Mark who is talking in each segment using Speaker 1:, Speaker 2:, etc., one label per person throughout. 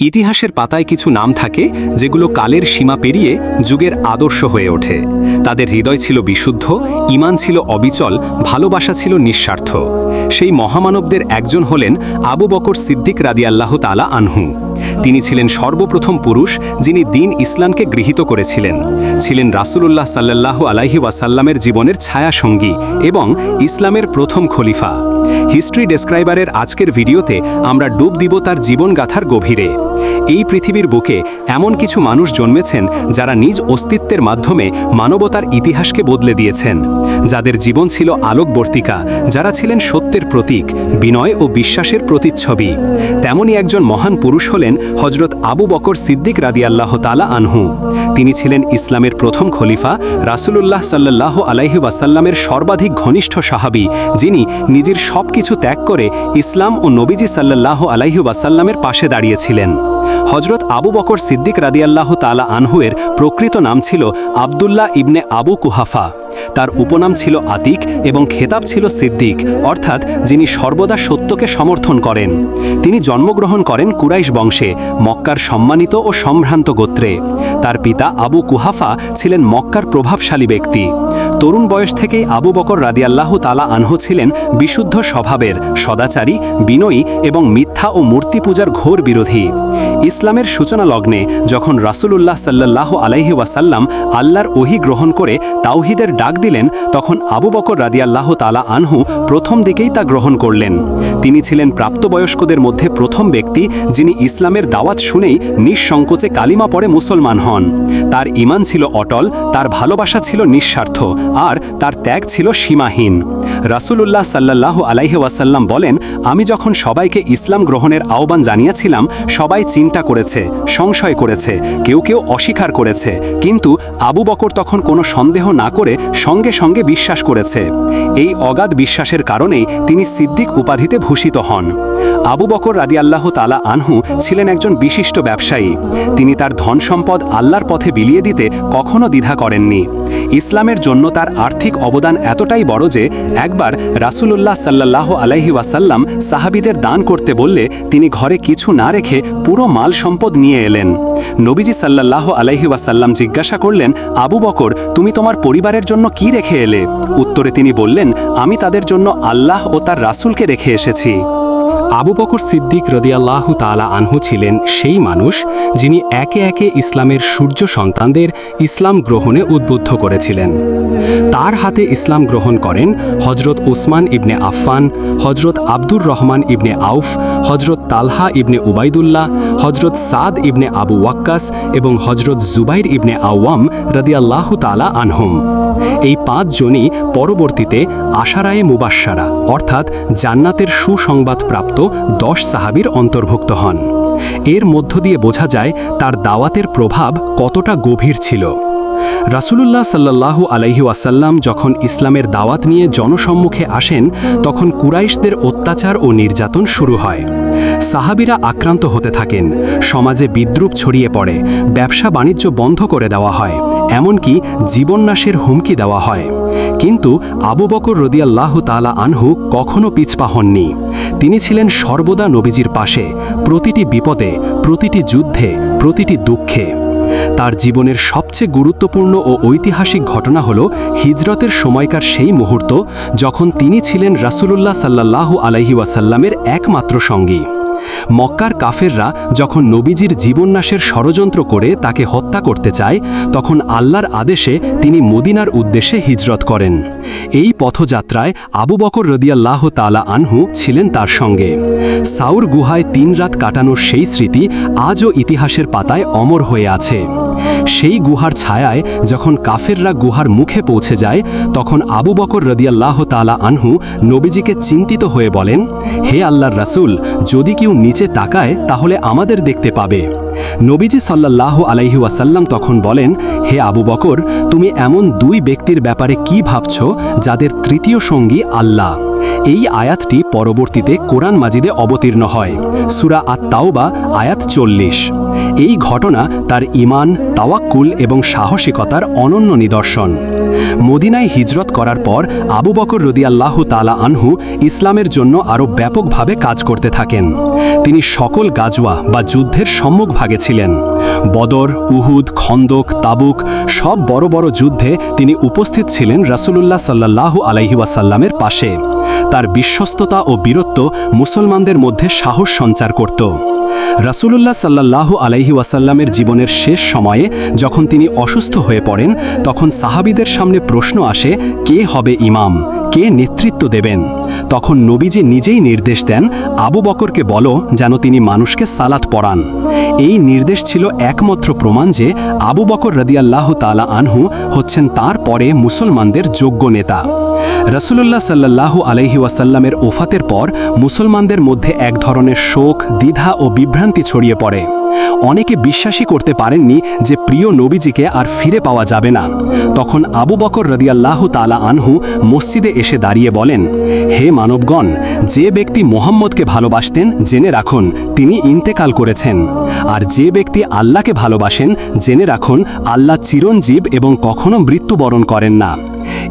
Speaker 1: ইতিহাসের পাতায় কিছু নাম থাকে যেগুলো কালের সীমা পেরিয়ে যুগের আদর্শ হয়ে ওঠে। তাদের হৃদয় ছিল বিশুদ্ধ ইমান ছিল অবিচল, ভালোবাসা ছিল নিঃস্বার্থ। সেই মহামানবদের একজন হলেন আবু বকর সিদ্দিক রাদিয়াল্লাহ তালা আনহু। তিনি ছিলেন সর্বপ্রথম পুরুষ যিনি দিন ইসলামকে গৃহীত করেছিলেন। ছিলেন রাসূলুল্লাহ সাল্লাল্লাহু আলাইহি ওয়াসাল্লামের জীবনের ছায়া সঙ্গী এবং ইসলামের প্রথম খলিফা। হিস্ট্রি ডেসক্রাইবারের আজকের ভিডিওতে আমরা ডুব দিব তার জীবনগাথার গভীরে। এই পৃথিবীর বুকে এমন কিছু মানুষ জন্মেছেন যারা নিজ অস্তিত্বের মাধ্যমে মানবতার ইতিহাসকে বদলে দিয়েছেন। যাদের জীবন ছিল আলোকবর্তিকা, যারা ছিলেন সত্যের প্রতীক, বিনয় ও বিশ্বাসের প্রতিচ্ছবি। তেমনই একজন মহান পুরুষ হলেন হজরত আবু বকর সিদ্দিক রাদিয়াল্লাহ তালা আনহু। তিনি ছিলেন ইসলামের প্রথম খলিফা, রাসূলুল্লাহ সাল্লাহ আলাইহি ওয়াসাল্লামের সর্বাধিক ঘনিষ্ঠ সাহাবি, যিনি নিজের সব কিছু ত্যাগ করে ইসলাম ও নবীজি সাল্লাহ আলাইহি ওয়াসাল্লামের পাশে দাঁড়িয়েছিলেন। হজরত আবু বকর সিদ্দিক রাদিয়াল্লাহ তালা আনহুয়ের প্রকৃত নাম ছিল আবদুল্লাহ ইবনে আবু কুহাফা। তার উপনাম ছিল আতিক এবং খেতাব ছিল সিদ্দিক, অর্থাৎ যিনি সর্বদা সত্যকে সমর্থন করেন। তিনি জন্মগ্রহণ করেন কুরাইশ বংশে, মক্কার সম্মানিত ও সম্ভ্রান্ত গোত্রে। তার পিতা আবু কুহাফা ছিলেন মক্কার প্রভাবশালী ব্যক্তি। তরুণ বয়স থেকেই আবু বকর রাদিয়াল্লাহু তালা আনহু ছিলেন বিশুদ্ধ স্বভাবের, সদাচারী, বিনয়ী এবং মিথ্যা ও মূর্তি পূজার ঘোর বিরোধী। ইসলামের সূচনা লগ্নে যখন রাসূলুল্লাহ সাল্লাল্লাহু আলাইহি ওয়াসাল্লাম আল্লাহর ওহি গ্রহণ করে তাওহিদের ডাক দিলেন, তখন আবু বকর রাদিয়াল্লাহ তালা আনহু প্রথম দিকেই তা গ্রহণ করলেন। তিনি ছিলেন প্রাপ্তবয়স্কদের মধ্যে প্রথম ব্যক্তি যিনি ইসলামের দাওয়াত শুনেই নিঃসংকোচে কালিমা পরে মুসলমান হন। তার ইমান ছিল অটল, তার ভালোবাসা ছিল নিঃস্বার্থ, আর তার ত্যাগ ছিল সীমাহীন। রাসূলুল্লাহ সাল্লাহ আলাইহি ওয়াসাল্লাম বলেন, আমি যখন সবাইকে ইসলাম গ্রহণের আহ্বান জানিয়েছিলাম, সবাই চিন্তা করেছে, সংশয় করেছে, কেউ কেউ অস্বীকার করেছে। কিন্তু আবু বকর তখন কোনো সন্দেহ না করে সঙ্গে সঙ্গে বিশ্বাস করেছে। এই অগাধ বিশ্বাসের কারণেই তিনি সিদ্দিক উপাধিতে ভূষিত হন। আবু বকর রাদিয়াল্লাহ তালা আনহু ছিলেন একজন বিশিষ্ট ব্যবসায়ী। তিনি তার ধন সম্পদ আল্লাহর পথে বিলিয়ে দিতে কখনো দ্বিধা করেননি। ইসলামের জন্য তার আর্থিক অবদান এতটাই বড় যে একবার রাসূলুল্লাহ সাল্লাহ আলাইহি ওয়াসাল্লাম সাহাবিদের দান করতে বললে তিনি ঘরে কিছু না রেখে পুরো মাল সম্পদ নিয়ে এলেন। নবীজি সাল্লাহ আলাইহি ওয়াসাল্লাম জিজ্ঞাসা করলেন, আবু বকর, তুমি তোমার পরিবারের জন্য কি রেখে এলে? উত্তরে তিনি বললেন, আমি তাদের জন্য আল্লাহ ও তার রাসূলকে রেখে এসেছি। আবু বকর সিদ্দিক রদিয়াল্লাহু তালা আনহু ছিলেন সেই মানুষ যিনি একে একে ইসলামের সূর্য সন্তানদের ইসলাম গ্রহণে উদ্বুদ্ধ করেছিলেন। তার হাতে ইসলাম গ্রহণ করেন হজরত ওসমান ইবনে আফফান হজরত আব্দুর রহমান ইবনে আউফ হজরত তালহা ইবনে উবাইদুল্লাহ হজরত সাদ ইবনে আবু ওয়াক্কাস এবং হজরত জুবাইর ইবনে আওয়াম রদিয়াল্লাহু তালা আনহুম। এই পাঁচজনই পরবর্তীতে আশারায়ে মুবাসারা অর্থাৎ জান্নাতের সুসংবাদ প্রাপ্ত দশ সাহাবির অন্তর্ভুক্ত হন। এর মধ্য দিয়ে বোঝা যায় তার দাওয়াতের প্রভাব কতটা গভীর ছিল। রাসুলুল্লাহ সাল্লাল্লাহু আলাইহি যখন ইসলামের দাওয়াত নিয়ে জনসম্মুখে আসেন, তখন কুরাইশদের অত্যাচার ও নির্যাতন শুরু হয়। সাহাবিরা আক্রান্ত হতে থাকেন। সমাজে বিদ্রুপ ছড়িয়ে পড়ে, ব্যবসা বাণিজ্য বন্ধ করে দেওয়া হয়, এমনকি জীবননাশের হুমকি দেওয়া হয়। কিন্তু আবু বকর রদিয়াল্লাহ তালা আনহু কখনো পিছপা হননি। তিনি ছিলেন সর্বদা নবীজির পাশে, প্রতিটি বিপদে, প্রতিটি যুদ্ধে, প্রতিটি দুঃখে। তার জীবনের সবচেয়ে গুরুত্বপূর্ণ ও ঐতিহাসিক ঘটনা হল হিজরতের সময়কার সেই মুহূর্ত, যখন তিনি ছিলেন রাসূলুল্লাহ সাল্লাল্লাহু আলাইহি ওয়াসাল্লামের একমাত্র সঙ্গী। মক্কার কাফেররা যখন নবীজির জীবননাশের ষড়যন্ত্র করে তাকে হত্যা করতে চায়, তখন আল্লাহর আদেশে তিনি মদিনার উদ্দেশ্যে হিজরত করেন। এই পথযাত্রায় আবু বকর রদিয়াল্লাহ তালা আনহু ছিলেন তার সঙ্গে। সাউর গুহায় তিন রাত কাটানোর সেই স্মৃতি আজও ইতিহাসের পাতায় অমর হয়ে আছে। সেই গুহার ছায়ায় যখন কাফেররা গুহার মুখে পৌঁছে যায়, তখন আবু বকর রদিয়াল্লাহ তালা আনহু নবীজিকে চিন্তিত হয়ে বলেন, হে আল্লাহর রাসূল, যদি কেউ নিচে তাকায়, তাহলে আমাদের দেখতে পাবে। নবীজি সাল্লাল্লাহ আলাইহি ওয়াসাল্লাম তখন বলেন, হে আবু বকর, তুমি এমন দুই ব্যক্তির ব্যাপারে কি ভাবছ, যাদের তৃতীয় সঙ্গী আল্লাহ? এই আয়াতটি পরবর্তীতে কোরআন মাজিদে অবতীর্ণ হয়। সুরা আত তাওবা আয়াত চল্লিশ। এই ঘটনা তার ইমান তাওয়াক্কুল এবং সাহসিকতার অনন্য নিদর্শন। মদিনায় হিজরত করার পর আবু বকর রদিয়াল্লাহ তালা আনহু ইসলামের জন্য আরও ব্যাপকভাবে কাজ করতে থাকেন। তিনি সকল গাজওয়া বা যুদ্ধের সম্মুখভাগে ছিলেন। বদর, উহুদ, খন্দক, তাবুক সব বড় বড় যুদ্ধে তিনি উপস্থিত ছিলেন রাসূলুল্লাহ সাল্লাল্লাহু আলাইহি ওয়াসাল্লামের পাশে। তার বিশ্বস্ততা ও বীরত্ব মুসলমানদের মধ্যে সাহস সঞ্চার করত। রাসূলুল্লাহ সাল্লাল্লাহু আলাইহি ওয়াসাল্লামের জীবনের শেষ সময়ে যখন তিনি অসুস্থ হয়ে পড়েন, তখন সাহাবীদের সামনে প্রশ্ন আসে, কে হবে ইমাম? কে নেতৃত্ব দেবেন? তখন নবীজি নিজেই নির্দেশ দেন, আবু বকরকে বলো যেন তিনি মানুষকে সালাত পড়ান। এই নির্দেশ ছিল একমাত্র প্রমাণ যে আবু বকর রদিয়াল্লাহ তালা আনহু হচ্ছেন তার পরে মুসলমানদের যোগ্য নেতা। রসুল্লাহ সাল্লাল্লাহু আলাইহি ওয়াসাল্লামের ওফাতের পর মুসলমানদের মধ্যে এক ধরনের শোক, দ্বিধা ও বিভ্রান্তি ছড়িয়ে পড়ে। অনেকে বিশ্বাসই করতে পারেননি যে প্রিয় নবীজিকে আর ফিরে পাওয়া যাবে না। তখন আবু বকর রদিয়াল্লাহু তালা আনহু মসজিদে এসে দাঁড়িয়ে বলেন, হে মানবগণ, যে ব্যক্তি মোহাম্মদকে ভালোবাসতেন, জেনে রাখুন, তিনি ইন্তেকাল করেছেন। আর যে ব্যক্তি আল্লাহকে ভালোবাসেন, জেনে রাখুন, আল্লাহ চিরঞ্জীব এবং কখনো মৃত্যুবরণ করেন না।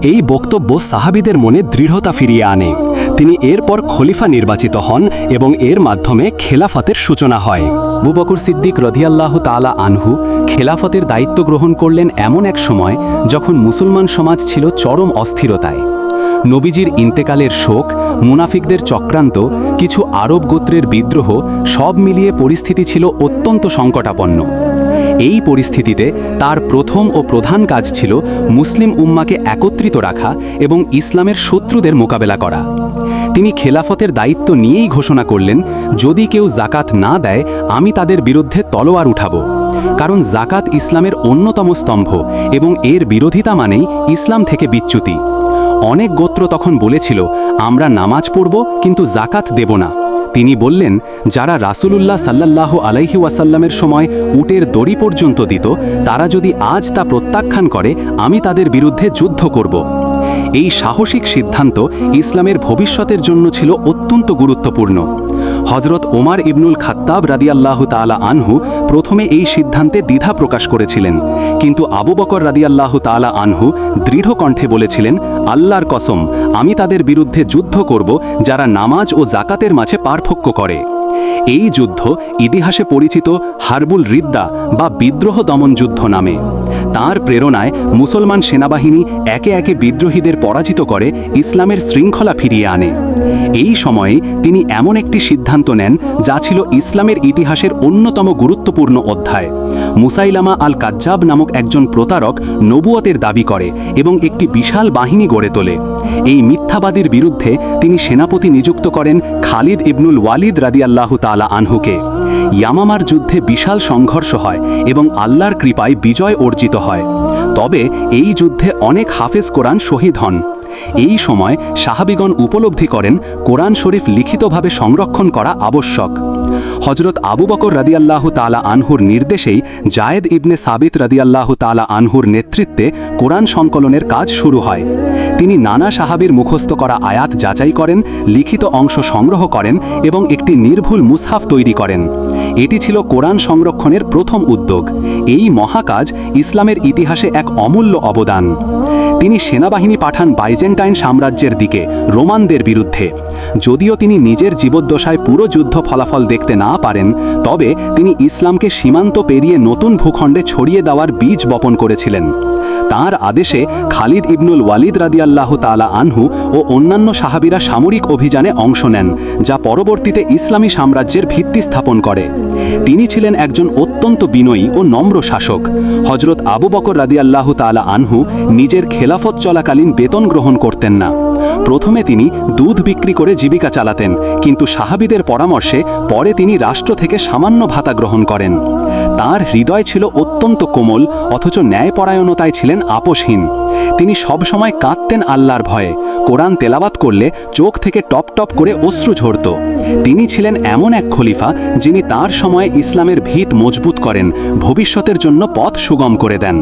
Speaker 1: এই বক্তব্য সাহাবিদের মনে দৃঢ়তা ফিরিয়ে আনে। তিনি এরপর খলিফা নির্বাচিত হন এবং এর মাধ্যমে খেলাফতের সূচনা হয়। বুবকর সিদ্দিক রধিয়াল্লাহ তালা আনহু খেলাফতের দায়িত্ব গ্রহণ করলেন এমন এক সময় যখন মুসলমান সমাজ ছিল চরম অস্থিরতায়। নবীজির ইন্তেকালের শোক, মুনাফিকদের চক্রান্ত, কিছু আরব গোত্রের বিদ্রোহ সব মিলিয়ে পরিস্থিতি ছিল অত্যন্ত সংকটাপন্ন। এই পরিস্থিতিতে তার প্রথম ও প্রধান কাজ ছিল মুসলিম উম্মাকে একত্রিত রাখা এবং ইসলামের শত্রুদের মোকাবেলা করা। তিনি খেলাফতের দায়িত্ব নিয়েই ঘোষণা করলেন, যদি কেউ জাকাত না দেয়, আমি তাদের বিরুদ্ধে তলোয়ার উঠাব। কারণ জাকাত ইসলামের অন্যতম স্তম্ভ এবং এর বিরোধিতা মানেই ইসলাম থেকে বিচ্যুতি। অনেক গোত্র তখন বলেছিল, আমরা নামাজ পড়ব, কিন্তু জাকাত দেব না। তিনি বললেন, যারা রাসুলুল্লাহ সাল্লাল্লাহু আলাইহি ওয়াসাল্লামের সময় উটের দড়ি পর্যন্ত দিত, তারা যদি আজ তা প্রত্যাখ্যান করে, আমি তাদের বিরুদ্ধে যুদ্ধ করব। এই সাহসিক সিদ্ধান্ত ইসলামের ভবিষ্যতের জন্য ছিল অত্যন্ত গুরুত্বপূর্ণ। হজরত ওমার ইবনুল খাত্তাব রাদিয়াল্লাহু তাআলা আনহু প্রথমে এই সিদ্ধান্তে দ্বিধা প্রকাশ করেছিলেন। কিন্তু আবু বকর রাদিয়াল্লাহু তাআলা আনহু দৃঢ় কণ্ঠে বলেছিলেন, আল্লাহর কসম, আমি তাদের বিরুদ্ধে যুদ্ধ করব যারা নামাজ ও জাকাতের মাঝে পার্থক্য করে। এই যুদ্ধ ইতিহাসে পরিচিত হারবুল রিদ্দা বা বিদ্রোহ দমন যুদ্ধ নামে। তার প্রেরণায় মুসলমান সেনাবাহিনী একে একে বিদ্রোহীদের পরাজিত করে ইসলামের শৃঙ্খলা ফিরিয়ে আনে। এই সময়ে তিনি এমন একটি সিদ্ধান্ত নেন যা ছিল ইসলামের ইতিহাসের অন্যতম গুরুত্বপূর্ণ অধ্যায়। মুসাইলামা আল কাজ্জাব নামক একজন প্রতারক নবুয়তের দাবি করে এবং একটি বিশাল বাহিনী গড়ে তোলে। এই মিথ্যাবাদীর বিরুদ্ধে তিনি সেনাপতি নিযুক্ত করেন খালিদ ইবনুল ওয়ালিদ রাদিয়াল্লাহু তালা আনহুকে। ইয়ামামার যুদ্ধে বিশাল সংঘর্ষ হয় এবং আল্লাহর কৃপায় বিজয় অর্জিত হয়। তবে এই যুদ্ধে অনেক হাফেজ কোরআন শহীদ হন। এই সময় সাহাবিগণ উপলব্ধি করেন কোরআন শরীফ লিখিতভাবে সংরক্ষণ করা আবশ্যক। হজরত আবু বকর রাদিয়াল্লাহ তালা আনহুর নির্দেশেই জায়েদ ইবনে সাবিত রাদিয়াল্লাহ তালা আনহুর নেতৃত্বে কোরআন সংকলনের কাজ শুরু হয়। তিনি নানা সাহাবির মুখস্থ করা আয়াত যাচাই করেন, লিখিত অংশ সংগ্রহ করেন এবং একটি নির্ভুল মুসহাফ তৈরি করেন। এটি ছিল কোরআন সংরক্ষণের প্রথম উদ্যোগ। এই মহাকাজ ইসলামের ইতিহাসে এক অমূল্য অবদান। তিনি সেনাবাহিনী পাঠান বাইজেন্টাইন সাম্রাজ্যের দিকে, রোমানদের বিরুদ্ধে। যদিও তিনি নিজের জীবদ্দশায় পুরো যুদ্ধ ফলাফল দেখতে না পারেন, তবে তিনি ইসলামকে সীমান্ত পেরিয়ে নতুন ভূখণ্ডে ছড়িয়ে দেওয়ার বীজ বপন করেছিলেন। তার আদেশে খালিদ ইবনুল ওয়ালিদ রাদিয়াল্লাহ তালা আনহু ও অন্যান্য সাহাবিরা সামরিক অভিযানে অংশ নেন, যা পরবর্তীতে ইসলামী সাম্রাজ্যের ভিত্তি স্থাপন করে। তিনি ছিলেন একজন অত্যন্ত বিনয়ী ও নম্র শাসক। হজরত আবু বকর রাদিয়াল্লাহ তালা আনহু নিজের খেলাফত চলাকালীন বেতন গ্রহণ করতেন না। প্রথমে তিনি দুধ বিক্রি করে জীবিকা চালাতেন, কিন্তু সাহাবিদের পরামর্শে পরে তিনি রাষ্ট্র থেকে সামান্য ভাতা গ্রহণ করেন। তার হৃদয় ছিল অত্যন্ত কোমল, অথচ ন্যায়পরায়ণতায় ছিলেন আপোষহীন। তিনি সবসময় কাঁদতেন আল্লাহর ভয়ে। কোরআন তেলাবাত করলে চোখ থেকে টপ টপ করে অশ্রু ঝরত। তিনি ছিলেন এমন এক খলিফা যিনি তার সময়ে ইসলামের ভিত মজবুত করেন, ভবিষ্যতের জন্য পথ সুগম করে দেন।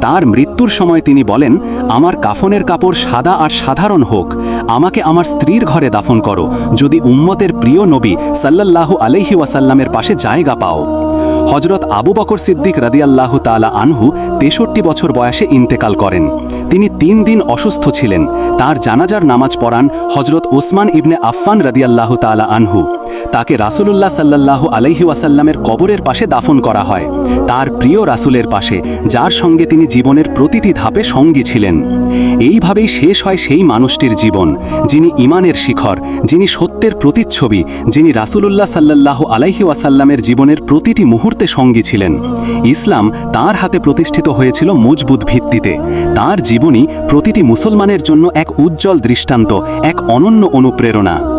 Speaker 1: তার মৃত্যুর সময় তিনি বলেন, আমার কাফনের কাপড় সাদা আর সাধারণ হোক, আমাকে আমার স্ত্রীর ঘরে দাফন করো, যদি উম্মতের প্রিয় নবী সাল্লাল্লাহু আলাইহি ওয়াসাল্লামের পাশে জায়গা পাও। হজরত আবু বকর সিদ্দিক রাদিয়াল্লাহু তাআলা আনহু তেষট্টি বছর বয়সে ইন্তেকাল করেন। তিনি তিন দিন অসুস্থ ছিলেন। তার জানাজার নামাজ পড়ান হজরত ওসমান ইবনে আফফান রাদিয়াল্লাহু তাআলা আনহু। তাকে রাসূলুল্লাহ সাল্লাল্লাহু আলাইহি ওয়াসাল্লামের কবরের পাশে দাফন করা হয়। তার প্রিয় রাসুলের পাশে, যার সঙ্গে তিনি জীবনের প্রতিটি ধাপে সঙ্গী ছিলেন। এইভাবেই শেষ হয় সেই মানুষটির জীবন, যিনি ইমানের শিখর, যিনি সত্যের প্রতিচ্ছবি, যিনি রাসূলুল্লাহ সাল্লাল্লাহু আলাইহি ওয়াসাল্লামের জীবনের প্রতিটি মুহূর্তে সঙ্গী ছিলেন। ইসলাম তার হাতে প্রতিষ্ঠিত হয়েছিল মজবুত ভিত্তিতে। তার জীবনী প্রতিটি মুসলমানের জন্য এক উজ্জ্বল দৃষ্টান্ত, এক অনন্য অনুপ্রেরণা।